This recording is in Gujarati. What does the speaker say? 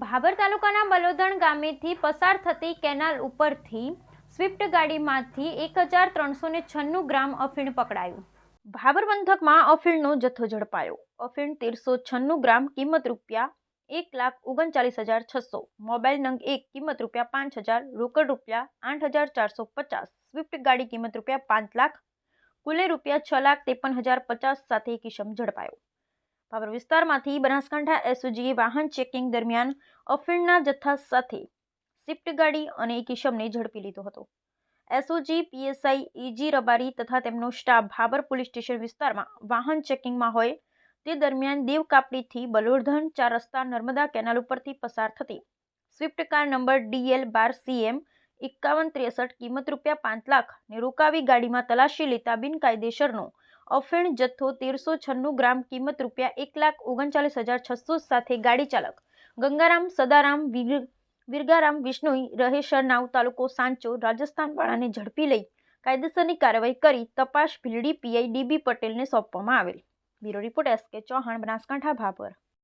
ભાભર તાલુકાના બલોદણ ગામેથી પસાર થતી કેનાલ ઉપરથી સ્વિફ્ટ ગાડીમાંથી એક હજાર ત્રણસો છન્નું ગ્રામ અફીણ પકડાયું. ભાભર પંથકમાં અફીણનો જથ્થો ઝડપાયો. અફીણ તેરસો છન્નું ગ્રામ કિંમત રૂપિયા એક લાખ ઓગણચાલીસ હજાર છસો, મોબાઈલ નંગ એક કિંમત રૂપિયા પાંચ હજાર, રોકડ રૂપિયા આઠ હજાર ચારસો પચાસ, સ્વિફ્ટ ગાડી કિંમત રૂપિયા પાંચ લાખ, કુલે રૂપિયા છ લાખ ત્રેપન હજાર પચાસ સાથે એક ઇસમ ઝડપાયો. ભાભર વિસ્તારમાંથી બનાસકાંઠા એસઓજીએ વાહન ચેકિંગ દરમિયાન અફીણના જથ્થા સાથે સ્વિફ્ટ ગાડી અને એક ઇસમને ઝડપી લીધો હતો. એસઓજી, પીએસઆઈ, ઈજી રબારી તથા તેમનો સ્ટાફ ભાભર પોલીસ સ્ટેશન વિસ્તારમાં વાહન ચેકિંગમાં હોય તે દરમિયાન દેવકાપડીથી બલોરધન ચાર રસ્તા નર્મદા કેનાલ ઉપરથી પસાર થતી સ્વિફ્ટ કાર નંબર ડીએલ બાર સીએમ એકાવન ત્રેસઠ કિંમત રૂપિયા પાંચ લાખ ને રોકાવી ગાડીમાં તલાશી લેતા બિનકાયદેસરનો અફીણ જથ્થો તેરસો છન્નું ગ્રામ કિંમત રૂપિયા એક લાખ ઓગણચાલીસ હજાર છસો સાથે ગાડી ચાલક. ગંગારામ, સદારામ, વીર, વિરગારામ, વિષ્ણુઈ, રહેશર નાવ તાલુકો સાંચો રાજસ્થાનવાળાને ઝડપી લઈ કાયદેસરની કાર્યવાહી કરી તપાસ ભીલડી પીઆઈ ડીબી પટેલને સોંપવામાં આવેલ. બ્યુરો રિપોર્ટ એસ કે ચૌહાણ, બનાસકાંઠા, ભાભર.